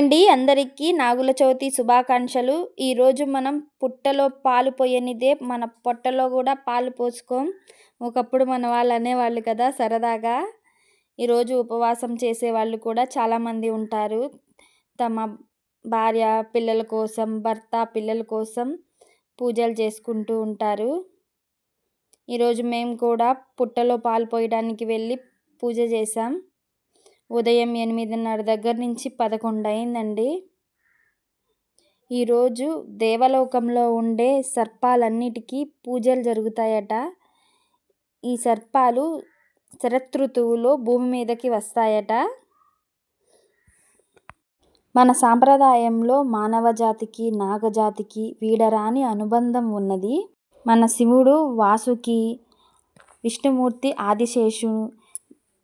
అండి అందరికీ నాగుల చవితి శుభాకాంక్షలు. ఈరోజు మనం పుట్టలో పాలు పోయనిదే మన పొట్టలో కూడా పాలు పోసుకోం. ఒకప్పుడు మన వాళ్ళు అనేవాళ్ళు కదా సరదాగా. ఈరోజు ఉపవాసం చేసే వాళ్ళు కూడా చాలామంది ఉంటారు. తమ భార్య పిల్లల కోసం భర్త పిల్లల కోసం పూజలు చేసుకుంటూ ఉంటారు. ఈరోజు మేము కూడా పుట్టలో పాలు పోయడానికి వెళ్ళి పూజ చేసాం ఉదయం ఎనిమిదిన్నర దగ్గర నుంచి పదకొండు అయిందండి. ఈరోజు దేవలోకంలో ఉండే సర్పాలన్నిటికీ పూజలు జరుగుతాయట. ఈ సర్పాలు శరతృతువులో భూమి మీదకి వస్తాయట. మన సాంప్రదాయంలో మానవ జాతికి నాగజాతికి వీడరాని అనుబంధం ఉన్నది. మన శివుడు వాసుకి విష్ణుమూర్తి ఆదిశేషు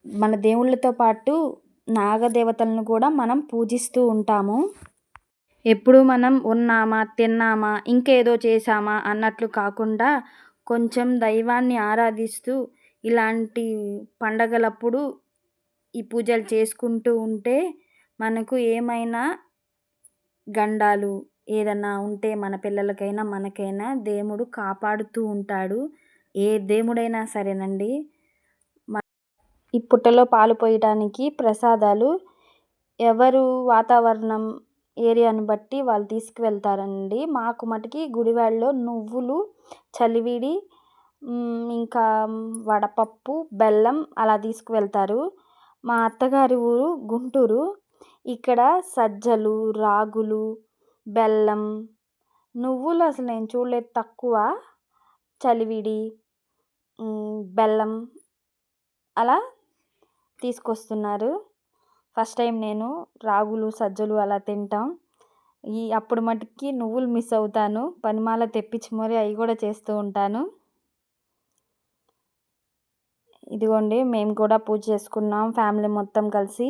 మన దేవుళ్ళతో పాటు నాగదేవతలను కూడా మనం పూజిస్తూ ఉంటాము. ఎప్పుడు మనం ఉన్నామా తిన్నామా ఇంకేదో చేసామా అన్నట్లు కాకుండా కొంచెం దైవాన్ని ఆరాధిస్తూ ఇలాంటి పండగలప్పుడు ఈ పూజలు చేసుకుంటూ ఉంటే మనకు ఏమైనా గండాలు ఏదన్నా ఉంటే మన పిల్లలకైనా మనకైనా దేవుడు కాపాడుతూ ఉంటాడు. ఏ దేవుడైనా సరేనండి. ఈ పుట్టలో పాలు పోయడానికి ప్రసాదాలు ఎవరు వాతావరణం ఏరియాని బట్టి వాళ్ళు తీసుకువెళ్తారండి. మాకు మటుకి గుడివాడలో నువ్వులు చలివిడి ఇంకా వడపప్పు బెల్లం అలా తీసుకువెళ్తారు. మా అత్తగారి ఊరు గుంటూరు. ఇక్కడ సజ్జలు రాగులు బెల్లం నువ్వులు అసలు నేను చూడలేదు తక్కువ. చలివిడి బెల్లం అలా తీసుకొస్తున్నారు. ఫస్ట్ టైం నేను రాగులు సజ్జలు అలా తింటాం. ఈ అప్పుడు మటుకి నువ్వులు మిస్ అవుతాను. పనిమాల తెప్పించి మరీ అవి కూడా చేస్తూ ఉంటాను. ఇదిగోండి మేము కూడా పూజ చేసుకున్నాం ఫ్యామిలీ మొత్తం కలిసి.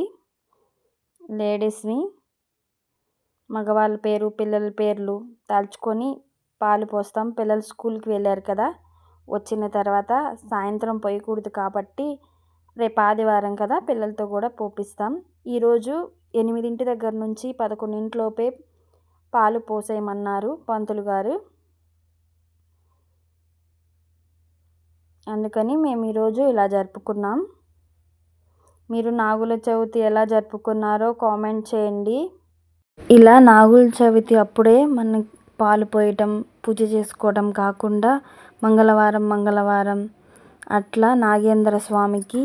లేడీస్ని మగవాళ్ళ పేరు పిల్లల పేర్లు తలుచుకొని పాలు పోస్తాం. పిల్లలు స్కూల్కి వెళ్ళారు కదా వచ్చిన తర్వాత సాయంత్రం పోయకూడదు కాబట్టి రేపు ఆదివారం కదా పిల్లలతో కూడా పోపిస్తాం. ఈరోజు ఎనిమిదింటి దగ్గర నుంచి పదకొండింటిలోపే పాలు పోసేయమన్నారు పంతులు గారు. అందుకని మేము ఈరోజు ఇలా జరుపుకున్నాం. మీరు నాగుల చవితి ఎలా జరుపుకున్నారో కామెంట్ చేయండి. ఇలా నాగుల చవితి అప్పుడే మన పాలు పోయటం పూజ చేసుకోవడం కాకుండా మంగళవారం మంగళవారం అట్లా నాగేంద్ర స్వామికి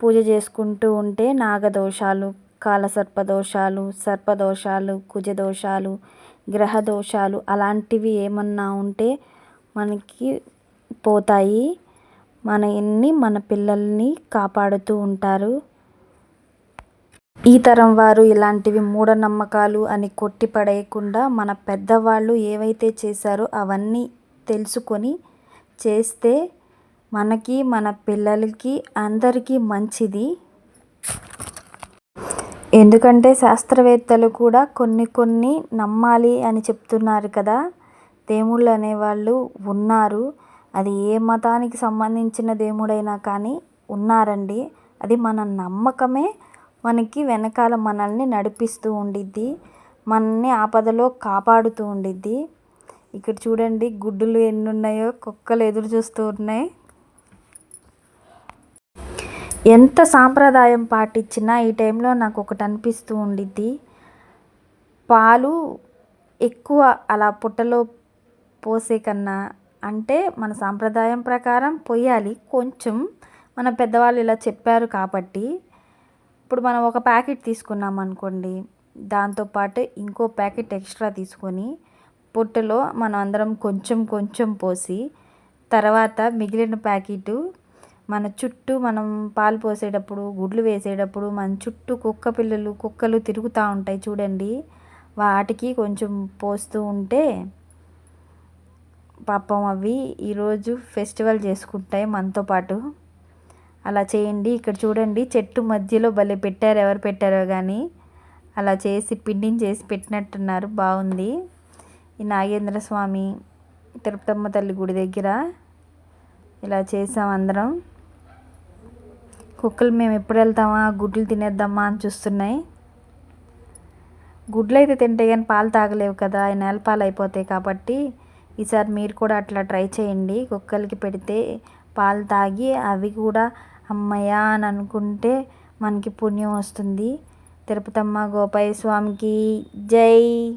పూజ చేసుకుంటూ ఉంటే నాగదోషాలు కాలసర్పదోషాలు సర్పదోషాలు కుజదోషాలు గ్రహదోషాలు అలాంటివి ఏమన్నా ఉంటే మనకి పోతాయి. మన ఎన్ని మన పిల్లల్ని కాపాడుతూ ఉంటారు. ఈ తరం వారు ఇలాంటివి మూఢనమ్మకాలు అని కొట్టిపడేయకుండా మన పెద్దవాళ్ళు ఏవైతే చేశారో అవన్నీ తెలుసుకొని చేస్తే మనకి మన పిల్లలకి అందరికీ మంచిది. ఎందుకంటే శాస్త్రవేత్తలు కూడా కొన్ని కొన్ని నమ్మాలి అని చెప్తున్నారు కదా. దేవుళ్ళు అనేవాళ్ళు ఉన్నారు. అది ఏ మతానికి సంబంధించిన దేవుడైనా కానీ ఉన్నారండి. అది మన నమ్మకమే మనకి వెనకాల మనల్ని నడిపిస్తూ ఉండిద్ది. మనల్ని ఆపదలో కాపాడుతూ ఉండిద్ది. ఇక్కడ చూడండి గుడ్డులు ఎన్ని ఉన్నాయో కుక్కలు ఎదురు చూస్తూ ఉన్నాయి. ఎంత సాంప్రదాయం పాటించినా ఈ టైంలో నాకు ఒకటి అనిపిస్తూ ఉండిద్ది. పాలు ఎక్కువ అలా పుట్టలో పోసే కన్నా అంటే మన సాంప్రదాయం ప్రకారం పోయాలి. కొంచెం మన పెద్దవాళ్ళు ఇలా చెప్పారు కాబట్టి. ఇప్పుడు మనం ఒక ప్యాకెట్ తీసుకున్నాం అనుకోండి. దాంతోపాటు ఇంకో ప్యాకెట్ ఎక్స్ట్రా తీసుకొని పుట్టలో మనం అందరం కొంచెం కొంచెం పోసి తర్వాత మిగిలిన ప్యాకెట్ మన చుట్టూ మనం పాలు పోసేటప్పుడు గుడ్లు వేసేటప్పుడు మన చుట్టూ కుక్క పిల్లలు కుక్కలు తిరుగుతూ ఉంటాయి చూడండి. వాటికి కొంచెం పోస్తూ ఉంటే పాపం అవి ఈరోజు ఫెస్టివల్ చేసుకుంటాయి మనతో పాటు. అలా చేయండి. ఇక్కడ చూడండి చెట్టు మధ్యలో భలే పెట్టారు. ఎవరు పెట్టారో కానీ అలా చేసి పిండిని చేసి పెట్టినట్టున్నారు. బాగుంది. ఈ నాగేంద్ర స్వామి తిరుపతమ్మ తల్లి గుడి దగ్గర ఇలా చేసాం అందరం. కుక్కలు మేము ఎప్పుడు వెళ్తామా? గుడ్లు తినేద్దామా అని చూస్తున్నాయి. గుడ్లు అయితే తింటే కానీ పాలు తాగలేవు కదా ఈ నెల పాలు అయిపోతాయి కాబట్టి ఈసారి మీరు కూడా అట్లా ట్రై చేయండి. కుక్కలకి పెడితే పాలు తాగి అవి కూడా అమ్మయ్య అని అనుకుంటే మనకి పుణ్యం వస్తుంది. తిరుపతమ్మ గోపాయ స్వామికి జై.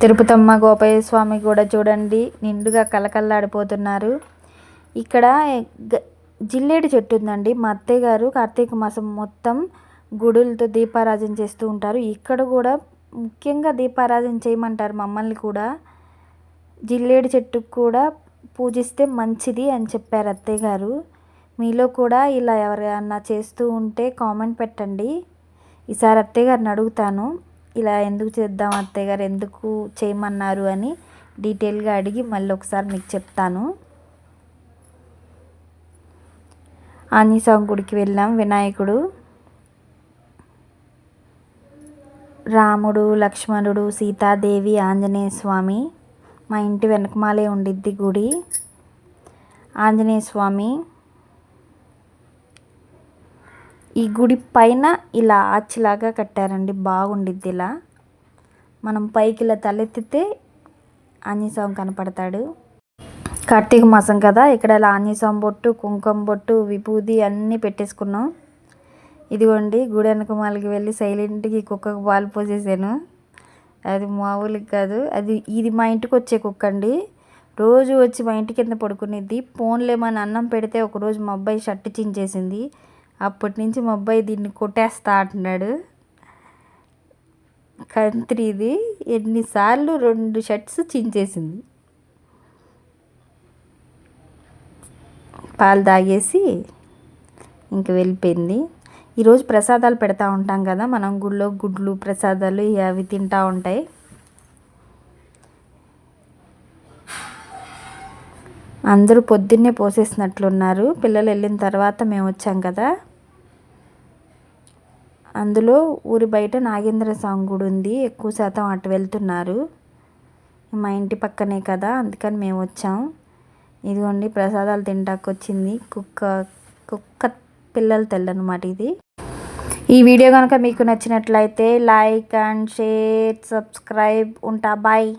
తిరుపతమ్మ గోపాయ స్వామి కూడా చూడండి నిండుగా కలకల్లాడిపోతున్నారు ఇక్కడ గ- జిల్లేడు చెట్టు ఉందండి. మా అత్తయ్య గారు కార్తీక మాసం మొత్తం గుడులతో దీపారాజన చేస్తూ ఉంటారు. ఇక్కడ కూడా ముఖ్యంగా దీపారాజన చేయమంటారు మమ్మల్ని కూడా. జిల్లేడు చెట్టుకు కూడా పూజిస్తే మంచిది అని చెప్పారు అత్తయ్య గారు. మీలో కూడా ఇలా ఎవరైనా చేస్తూ ఉంటే కామెంట్ పెట్టండి. ఈసారి అత్తయ్య గారిని అడుగుతాను ఇలా ఎందుకు చేద్దాం అత్తయ్య గారు ఎందుకు చేయమన్నారు అని డీటెయిల్గా అడిగి మళ్ళీ ఒకసారి మీకు చెప్తాను. ఆంజనేయస్వామి గుడికి వెళ్ళాం. వినాయకుడు రాముడు లక్ష్మణుడు సీతాదేవి ఆంజనేయ స్వామి మా ఇంటి వెనకమాలే ఉండిద్ది గుడి. ఆంజనేయ స్వామి ఈ గుడి పైన ఇలా ఆర్చిలాగా కట్టారండి. బాగుండిద్ది ఇలా. మనం పైకి ఇలా తలెత్తితే ఆంజనేయ స్వామి కనపడతాడు. కార్తీక మాసం కదా ఇక్కడ ఇలా బొట్టు కుంకుమ బొట్టు విభూది అన్నీ పెట్టేసుకున్నాం. ఇదిగోండి గుడి వెనకమాలకి వెళ్ళి సైలెంట్గా ఈ కుక్కకు పాలు పోసేసాను. అది మామూలుగా కాదు అది ఇది మా ఇంటికి వచ్చే కుక్క అండి. రోజు వచ్చి మా ఇంటి కింద పడుకునేది ఫోన్లో మన అన్నం పెడితే ఒకరోజు మా అబ్బాయి షర్ట్ చించేసింది. అప్పటి నుంచి మా అబ్బాయి దీన్ని కొట్టేస్తా అంటున్నాడు. కంత్రి ఇది ఎన్నిసార్లు రెండు షర్ట్స్ చించేసింది. పాలు తాగేసి ఇంక వెళ్ళిపోయింది. ఈరోజు ప్రసాదాలు పెడతా ఉంటాం కదా మనం గుళ్ళో గుడ్లు ప్రసాదాలు ఇవి అవి తింటూ ఉంటాయి. అందరూ పొద్దున్నే పోసేసినట్లున్నారు. పిల్లలు వెళ్ళిన తర్వాత మేము వచ్చాం కదా. అందులో ఊరి బయట నాగేంద్ర స్వామి గుడి ఉంది ఎక్కువ శాతం అటు వెళ్తున్నారు. మా ఇంటి పక్కనే కదా అందుకని మేము వచ్చాం. ఇదిగోండి ప్రసాదాలు తింటాకు వచ్చింది కుక్క కుక్క పిల్లల తెల్లనమాట ఇది. ఈ వీడియో కనుక మీకు నచ్చినట్లయితే లైక్ అండ్ షేర్ సబ్స్క్రైబ్ ఉంటా బాయ్.